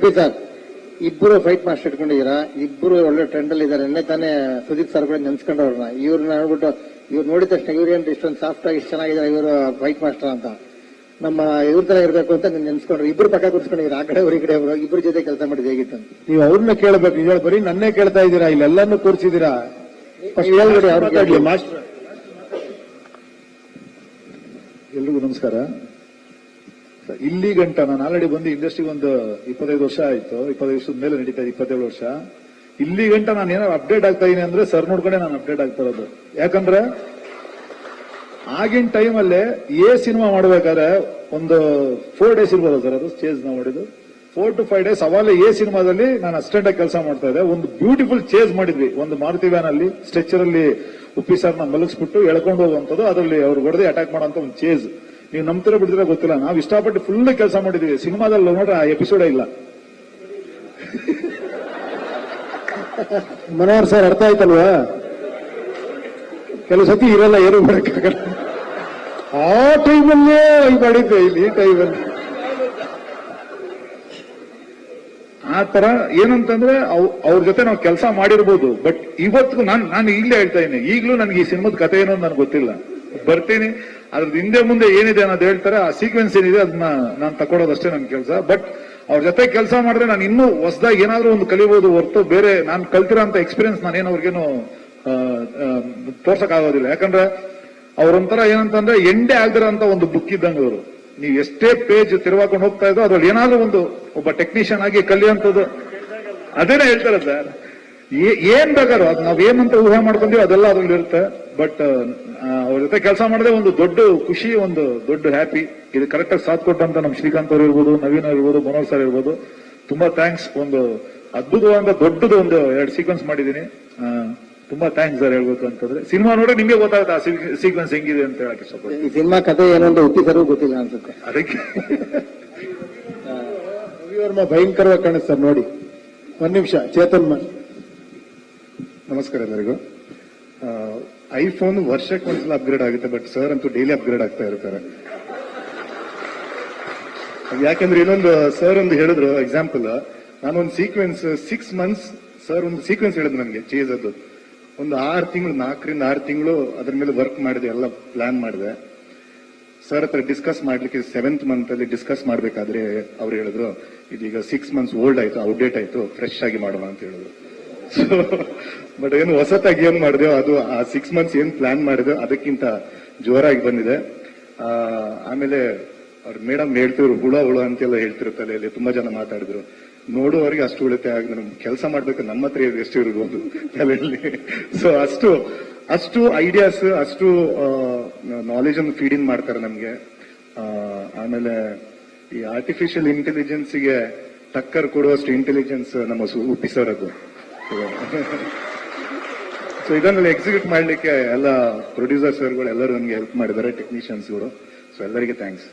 ಉಪಿ sir ಇಬ್ಬರು fight master ಇಟ್ಕೊಂಡಿದ್ದೀರಾ? ಇಬ್ಬರು ಒಳ್ಳೆ ಟ್ರೆಂಡ್ ಅಲ್ಲಿ ಇದ್ದಾರೆ. ಎಣ್ಣೆ ತಾನೇ ಸುದೀಪ್ ಸರ್ ಕೂಡ ನೆನ್ಸ್ಕೊಂಡವ್ರನ್ನ. ಇವ್ರನ್ನ ನೋಡ್ಬಿಟ್ಟು ಇವ್ರು ನೋಡಿದ ತಕ್ಷಣ ಇವ್ರು ಏನು ಇಷ್ಟೊಂದು ಸಾಫ್ಟ್ ಆಗಿ ಇಷ್ಟು ಚೆನ್ನಾಗಿದ್ದಾರೆ ಇವರು ಫೈಟ್ ಮಾಸ್ಟರ್ ಅಂತ. ನಮ್ಮ ಇವ್ರ ತರ ಇರಬೇಕು ಅಂತ ನೀನ್ ನೆನ್ಸ್ಕೊಂಡ್ರು. ಇಬ್ರು ಪಕ್ಕ ಕೂತ್ಕೊಂಡಿದ್ದೀರಾ ಆ ಕಡೆ ಅವ್ರ ಈ ಕಡೆ ಅವರು. ಇಬ್ರು ಜೊತೆ ಕೆಲಸ ಮಾಡಿದ್ ಹೇಗಿತ್ತು ನೀವು ಅವ್ರನ್ನ ಕೇಳಬೇಕು. ಹೇಳಿ ಬರೀ ನನ್ನೇ ಕೇಳ್ತಾ ಇದ್ದೀರಾ? ಇಲ್ಲೆಲ್ಲಾನು ಕೂರ್ಸಿದ್ದೀರಾ? ಹೇಳ್ಬಿಡಿ ಅವ್ರ ಮಾಸ್ಟರ್ ಎಲ್ರಿಗೂ ನಮಸ್ಕಾರ. ಇಲ್ಲಿ ಗಂಟ ನಾನು ಆಲ್ರೆಡಿ ಬಂದು ಇಂಡಸ್ಟ್ರಿಗೆ ಒಂದು ಇಪ್ಪತ್ತೈದು ವರ್ಷ ಆಯ್ತು. ಇಪ್ಪತ್ತೈದು ವರ್ಷದ ಮೇಲೆ ನಡೀತಾ ಇದೆ, ಇಪ್ಪತ್ತೇಳು ವರ್ಷ. ಇಲ್ಲಿ ಗಂಟ ನಾನು ಏನಾದ್ರು ಅಪ್ಡೇಟ್ ಆಗ್ತಾ ಇದೀನಿ ಅಂದ್ರೆ ಸರ್ ನೋಡ್ಕೊಂಡೆ ನಾನು ಅಪ್ಡೇಟ್ ಆಗ್ತಾ ಇರೋದು. ಯಾಕಂದ್ರೆ ಆಗಿನ ಟೈಮಲ್ಲೇ ಎ ಸಿನಿಮಾ ಮಾಡ್ಬೇಕಾದ್ರೆ ಒಂದು ಫೋರ್ ಡೇಸ್ ಇರ್ಬೋದು ಸರ್ ಅದು ಚೇಂಜ್ ನಾವು ಮಾಡಿದ್ದು? ಫೋರ್ ಟು ಫೈವ್ ಡೇಸ್ ಅವಾಗಲೇ ಎ ಸಿನಿಮಾದಲ್ಲಿ ನಾನು ಅಸಿಸ್ಟೆಂಟ್ ಆಗಿ ಕೆಲಸ ಮಾಡ್ತಾ ಇದ್ದೆ. ಒಂದು ಬ್ಯೂಟಿಫುಲ್ ಚೇಂಜ್ ಮಾಡಿದ್ವಿ. ಒಂದು ಮಾರುತಿ ವ್ಯಾನ್ ಅಲ್ಲಿ ಸ್ಟ್ರೆಚರ್ ಅಲ್ಲಿ ಉಪ್ಪಿ ಸರ್ನ ಮಲಗಿಸ್ಬಿಟ್ಟು ಎಳ್ಕೊಂಡು ಹೋಗುವಂಥದ್ದು. ಅದರಲ್ಲಿ ಅವ್ರು ಹೊಡೆದು ಅಟ್ಯಾಕ್ ಮಾಡುವಂತ ಒಂದು ಚೇಜ್ ನೀವು ನಂಬ್ತಿರೋ ಬಿಡ್ತಿರೋ ಗೊತ್ತಿಲ್ಲ. ನಾವು ಇಷ್ಟಪಟ್ಟು ಫುಲ್ ಕೆಲಸ ಮಾಡಿದೀವಿ. ಸಿನಿಮಾದಲ್ಲಿ ನೋಡ್ರೆ ಆ ಎಪಿಸೋಡೇ ಇಲ್ಲ. ಮನೋಹರ್ ಸರ್ ಅರ್ಥ ಆಯ್ತಲ್ವಾ? ಕೆಲವು ಸತಿ ಇರಲ್ಲ ಏನು ಮಾಡಕ್ಕಾಗಲ್ಲ. ಆ ಟೈಮಲ್ಲೇ ಮಾಡಿದ್ದೆ ಇಲ್ಲಿ ಈ ಟೈಮಲ್ಲಿ. ಆ ತರ ಏನಂತಂದ್ರೆ ಅವ್- ಅವ್ರ ಜೊತೆ ನಾವು ಕೆಲಸ ಮಾಡಿರ್ಬೋದು. ಬಟ್ ಇವತ್ತು ನಾನು ನಾನು ಈಗಲೇ ಹೇಳ್ತಾ ಇದ್ದೀನಿ. ಈಗಲೂ ನನಗೆ ಈ ಸಿನಿಮಾದ ಕಥೆ ಏನೋ ನನಗೆ ಗೊತ್ತಿಲ್ಲ. ಬರ್ತೀನಿ. ಅದ್ರದ್ದು ಹಿಂದೆ ಮುಂದೆ ಏನಿದೆ ಅನ್ನೋದು ಹೇಳ್ತಾರೆ, ಆ ಸೀಕ್ವೆನ್ಸ್ ಏನಿದೆ ಅದನ್ನ ನಾನು ತಗೊಳೋದಷ್ಟೇ ನನ್ನ ಕೆಲಸ. ಬಟ್ ಅವ್ರ ಜೊತೆ ಕೆಲಸ ಮಾಡಿದ್ರೆ ನಾನು ಇನ್ನೂ ಹೊಸದಾಗಿ ಏನಾದರೂ ಒಂದು ಕಲಿಬಹುದು ಹೊರತು ಬೇರೆ ನಾನು ಕಲ್ತಿರೋಂಥ ಎಕ್ಸ್ಪೀರಿಯನ್ಸ್ ನಾನೇನು ಅವ್ರಿಗೇನು ತೋರ್ಸಕ್ ಆಗೋದಿಲ್ಲ ಯಾಕಂದ್ರೆ ಅವ್ರೊಂಥರ ಏನಂತಂದ್ರೆ ಎಂಡೆ ಆಗದಿರೋಂಥ ಒಂದು ಬುಕ್ ಇದ್ದಂಗೆ ಅವರು. ನೀವು ಎಷ್ಟೇ ಪೇಜ್ ತಿರುವಾಕೊಂಡು ಹೋಗ್ತಾ ಇದ್ದೋ ಅದ್ರಲ್ಲಿ ಏನಾದ್ರೂ ಒಂದು ಒಬ್ಬ ಟೆಕ್ನಿಷಿಯನ್ ಆಗಿ ಕಲಿಯುವಂಥದ್ದು ಅದೇನೇ ಹೇಳ್ತಾರೆ ಸರ್ ಏನ್ ಬೇಕಾದ್ರು. ಅದು ನಾವ್ ಏನಂತ ಊಹೆ ಮಾಡ್ಕೊಂತೀವಿ ಅದೆಲ್ಲ ಅದ್ರಲ್ಲಿ ಇರುತ್ತೆ. ಬಟ್ ಅವ್ರ ಜೊತೆ ಕೆಲಸ ಮಾಡದೆ ಒಂದು ದೊಡ್ಡ ಖುಷಿ ಒಂದು ದೊಡ್ಡ ಹ್ಯಾಪಿ ಇದು ಕರೆಕ್ಟ್ ಆಗಿ ಸಾಥ್ ಕೊಟ್ಟಂತ ನಮ್ ಶ್ರೀಕಾಂತ್ ಅವ್ರು ಇರ್ಬೋದು ನವೀನ್ ಇರ್ಬೋದು ಮನೋಜ್ ಸರ್ ಇರ್ಬೋದು. ತುಂಬಾ ಥ್ಯಾಂಕ್ಸ್ ಒಂದು ಅದ್ಭುತವಾದ ದೊಡ್ಡದು ಒಂದು ಎರಡು ಸೀಕ್ವೆನ್ಸ್ ಮಾಡಿದೀನಿ ತುಂಬಾ ಥ್ಯಾಂಕ್ಸ್ ಸರ್ ಹೇಳ್ಬೇಕು ಅಂತಂದ್ರೆ. ಸಿನಿಮಾ ನೋಡ್ರೆ ನಿಮಗೆ ಗೊತ್ತಾಗುತ್ತೆ ಆ ಸೀಕ್ವೆನ್ಸ್ ಹೆಂಗಿದೆ ಅಂತ ಹೇಳಕ್ಕೆ ಇಷ್ಟಪಡ್ತೀನಿ. ಈ ಸಿನಿಮಾ ಕಥೆ ಏನಂತ ಒಪ್ಪಿಸರು ಗೊತ್ತಿಲ್ಲ ಅನ್ಸುತ್ತೆ. ಅದಕ್ಕೆ. ಭಯಂಕರವಾಗಿ ಕಾಣಿಸ್ತಾರೆ ನೋಡಿ. ಒಂದ್ ನಿಮಿಷ ಚೇತನ್ ಮ- ನಮಸ್ಕಾರ ಎಲ್ಲರಿಗೂ. ಐಫೋನ್ ವರ್ಷಕ್ಕೆ ಒಂದ್ಸಲ ಅಪ್ಗ್ರೇಡ್ ಆಗುತ್ತೆ ಬಟ್ ಸರ್ ಅಂತೂ ಡೈಲಿ ಅಪ್ಗ್ರೇಡ್ ಆಗ್ತಾ ಇರ್ತಾರೆ. ಯಾಕೆಂದ್ರೆ ಇನ್ನೊಂದು ಸರ್ ಒಂದು ಹೇಳಿದ್ರು ಎಕ್ಸಾಂಪಲ್ ನಾನೊಂದು ಸೀಕ್ವೆನ್ಸ್ ಸಿಕ್ಸ್ ಮಂತ್ಸ್ ಸರ್ ಒಂದು ಸೀಕ್ವೆನ್ಸ್ ಹೇಳಿದ್ರು ನನಗೆ ಚೇಸ್ ಅದು ಒಂದು ಆರು ತಿಂಗಳು, ನಾಲ್ಕರಿಂದ ಆರು ತಿಂಗಳು ಅದ್ರ ಮೇಲೆ ವರ್ಕ್ ಮಾಡಿದೆ, ಎಲ್ಲ ಪ್ಲಾನ್ ಮಾಡಿದೆ. ಸರ್ ಹತ್ರ ಡಿಸ್ಕಸ್ ಮಾಡ್ಲಿಕ್ಕೆ ಸೆವೆಂತ್ ಮಂತ್ ಅಲ್ಲಿ ಡಿಸ್ಕಸ್ ಮಾಡ್ಬೇಕಾದ್ರೆ ಅವ್ರು ಹೇಳಿದ್ರು, ಇದೀಗ ಸಿಕ್ಸ್ ಮಂತ್ಸ್ ಓಲ್ಡ್ ಆಯ್ತು ಔಟ್ಡೇಟ್ ಆಯ್ತು ಫ್ರೆಶ್ ಆಗಿ ಮಾಡೋಣ ಅಂತ ಹೇಳಿದ್ರು. ಬಟ್ ಏನು ಹೊಸತಾಗಿ ಏನ್ ಮಾಡಿದೆವು ಅದು ಆ ಸಿಕ್ಸ್ ಮಂತ್ಸ್ ಏನ್ ಪ್ಲಾನ್ ಮಾಡಿದೆ ಅದಕ್ಕಿಂತ ಜೋರಾಗಿ ಬಂದಿದೆ. ಆ, ಆಮೇಲೆ ಅವ್ರ ಮೇಡಮ್ ಹೇಳ್ತಿರು ಹುಳ ಹುಳ ಅಂತೆಲ್ಲ ಹೇಳ್ತಿರು ತಲೆಯಲ್ಲಿ ತುಂಬಾ ಜನ ಮಾತಾಡಿದ್ರು. ನೋಡುವವರಿಗೆ ಅಷ್ಟು ಉಳಿತೆ ಆಗಿ ನಮ್ಗೆ ಕೆಲಸ ಮಾಡ್ಬೇಕು ನಮ್ಮ ಹತ್ರ ಎಷ್ಟು ಇರ್ಬೋದು ತಲೆಯಲ್ಲಿ. ಸೊ ಅಷ್ಟು ಅಷ್ಟು ಐಡಿಯಾಸ್ ಅಷ್ಟು ನಾಲೆಜ್ ಅನ್ನು ಫೀಡ್ ಇನ್ ಮಾಡ್ತಾರೆ ನಮ್ಗೆ. ಆಮೇಲೆ ಈ ಆರ್ಟಿಫಿಷಿಯಲ್ ಇಂಟೆಲಿಜೆನ್ಸ್ಗೆ ಟಕ್ಕರ್ ಕೊಡುವಷ್ಟು ಇಂಟೆಲಿಜೆನ್ಸ್ ನಮ್ಮ ಸು- ಅದು ಸೊ ಇದನ್ನೆಲ್ಲ ಎಕ್ಸಿಕ್ಯೂಟ್ ಮಾಡಲಿಕ್ಕೆ ಎಲ್ಲ ಪ್ರೊಡ್ಯೂಸರ್ ಸರ್ಗಳು ಎಲ್ಲರೂ ನನಗೆ ಹೆಲ್ಪ್ ಮಾಡಿದ್ದಾರೆ ಟೆಕ್ನಿಷಿಯನ್ಸ್ಗಳು ಸೊ ಎಲ್ಲರಿಗೆ ಥ್ಯಾಂಕ್ಸ್